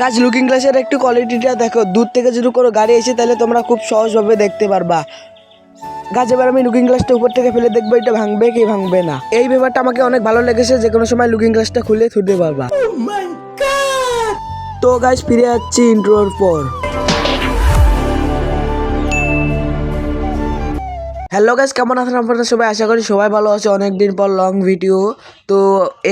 গাছ লুকিং গ্লাসের একটু কোয়ালিটিটা দেখো। দূর থেকে যদি কোনো গাড়ি এসে তাহলে তোমরা খুব সহজভাবে দেখতে পারবা। গাছ এবার আমি লুকিং গ্লাসটা উপর থেকে ফেলে দেখব এটা ভাঙবে কি ভাঙবে না। এই ব্যাপারটা আমাকে অনেক ভালো লেগেছে যে কোনো সময় লুকিং গ্লাসটা খুলে থুতে পারবা। তো গাছ ফিরে যাচ্ছি ইন্ট্রোর পর। হ্যালো গাইস কেমন আছেন আপনারা সবাই? আশা করি সবাই ভালো আছে। অনেক দিন পর লং ভিডিও তো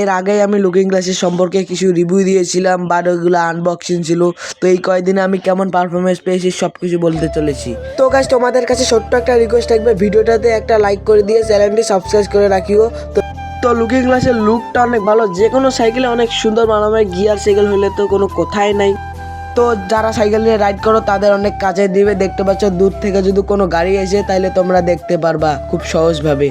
এর আগেই আমি লুকিং গ্লাসের সম্পর্কে কিছু রিভিউ দিয়েছিলাম বাট ওইগুলো আনবক্সিং ছিল। তো এই কয়দিনে আমি কেমন পারফরমেন্স পেয়েছি সব কিছু বলতে চলেছি। তো গাইস তোমাদের কাছে ছোট্ট একটা রিকোয়েস্ট থাকবে। ভিডিওটাতে একটা লাইক করে দিয়ে চ্যানেলটি সাবস্ক্রাইব করে রাখিও। তো তো লুকিং গ্লাসের লুকটা অনেক ভালো। যে কোনো সাইকেলে অনেক সুন্দর বানাবে গিয়ার সাইকেল হলে তো কোনো কথাই নাই। তো যারা সাইকেল নিয়ে রাইড করো, তাদের অনেক কাজে দিবে। দেখতে পাচ্ছ, দূর থেকে যদি কোনো গাড়ি এসে তাহলে তোমরা দেখতে পারবা খুব সহজভাবে।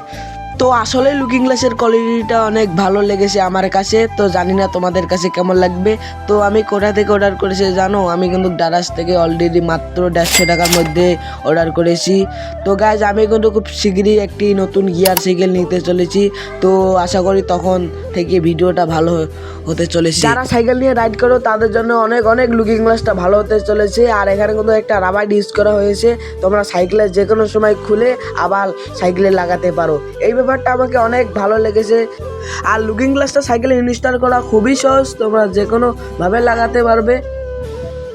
তো আসলে লুকিং গ্লাসের কোয়ালিটিটা অনেক ভালো লেগেছে আমার কাছে, তো জানি না তোমাদের কাছে কেমন লাগবে। তো আমি কোথা থেকে অর্ডার করেছি জানো? আমি কিন্তু ডারাস থেকে অলরেডি মাত্র দেড়শো টাকার মধ্যে অর্ডার করেছি। তো গাইজ আমি কিন্তু খুব শীঘ্রই একটি নতুন গিয়ার সাইকেল নিতে চলেছি। তো আশা করি তখন থেকে ভিডিওটা ভালো হতে চলেছে। যারা সাইকেল নিয়ে রাইড করো, তাদের জন্য অনেক অনেক লুকিং গ্লাসটা ভালো হতে চলেছে। আর এখানে কিন্তু একটা রাবার ইউজ করা হয়েছে। তোমরা সাইকেলে যে কোনো সময় খুলে আবার সাইকেলে লাগাতে পারো। এই ব্যাপারটা আমাকে অনেক ভালো লেগেছে। আর লুকিং গ্লাসটা সাইকেলে ইনস্টল করা খুবই সহজ, তোমরা যে কোনো ভাবে লাগাতে পারবে।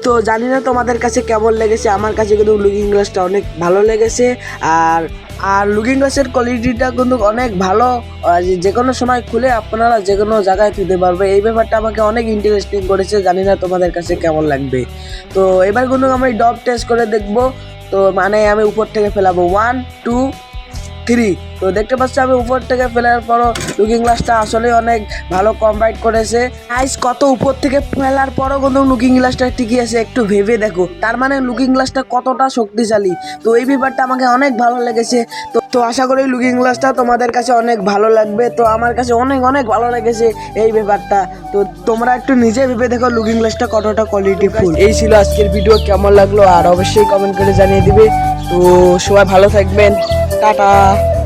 তো জানি না তোমাদের কাছে কেমন লেগেছে, আমার কাছে কিন্তু লুকিং গ্লাসটা অনেক ভালো লেগেছে। আর আর লুকিং গ্লাসের কোয়ালিটিটা কিন্তু অনেক ভালো যে কোনো সময় খুলে আপনারা যে কোনো জায়গায় তুলতে পারবে। এই ব্যাপারটা আমাকে অনেক ইন্টারেস্টিং করেছে, জানি না তোমাদের কাছে কেমন লাগবে। তো এবার কিন্তু আমি ডব টেস্ট করে দেখব। তো মানে আমি উপর থেকে ফেলাবো। ওয়ান টু থ্রি তো দেখতে পাচ্ছি আমি উপর থেকে ফেলার পরও লুকিং গ্লাসটা আসলে অনেক ভালো কম্বাইট করেছে। আইস কত উপর থেকে ফেলার পরও কিন্তু লুকিং গ্লাসটা আছে, একটু ভেবে দেখো। তার মানে লুকিং গ্লাসটা কতটা শক্তিশালী। তো এই ব্যাপারটা আমাকে অনেক ভালো লেগেছে। তো তো আশা করি লুকিং গ্লাসটা তোমাদের কাছে অনেক ভালো লাগবে। তো আমার কাছে অনেক অনেক ভালো লেগেছে এই ব্যাপারটা তো তোমরা একটু নিজে ভেবে দেখো লুকিং গ্লাসটা কতটা কোয়ালিটি ফুল এই ছিল আজকের ভিডিও কেমন লাগল? আর অবশ্যই কমেন্ট করে জানিয়ে দিবে। তো সবাই ভালো থাকবেন। 拜拜。